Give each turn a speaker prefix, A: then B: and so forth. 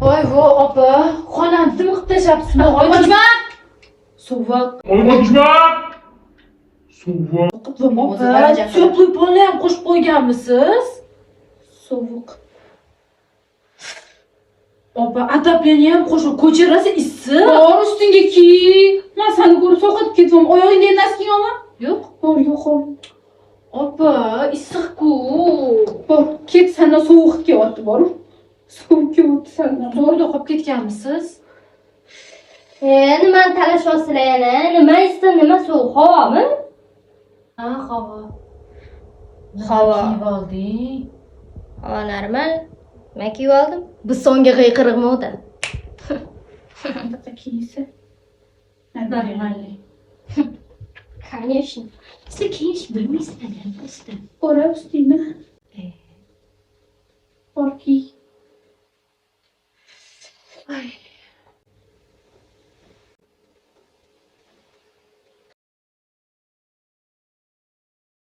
A: Voy-voy opa, xonamizni miqib tashlabsiz. Voy Najma! Suvva.
B: Voy Najma! Suvva.
A: Opa, теплый polni ham qo'shib qo'yganmisiz? Sovuq. Opa, atapleni ham qo'shib ko'chirasi issiq.
C: Bor ustinga ki. Men seni ko'rib so'qitib ketdim. Oyog'ingda nas kiyolma?
A: Yo'q,
C: bor, yo'q ol.
A: Opa, issiq-ku.
C: Bor, ket seni sovuqga otib borib. bor. Sovuq kelyapti sendan.
A: to'g'rida qolib ketganmisiz
D: E, nimani talashyapsizlar yana? Nima issiq, nima sovuq? Havomi?
A: ha havo
D: Havo.
A: kiyib olding
D: Havo normal. Men kiyib oldim. Biz songa qiyqiriqmoqda.
C: Qanaqa kiysa?
A: Нормальный.
D: Конечно. Siz kiyish bilmaysizlar, просто.
C: Bora ustingni. Bor kiy. Ay.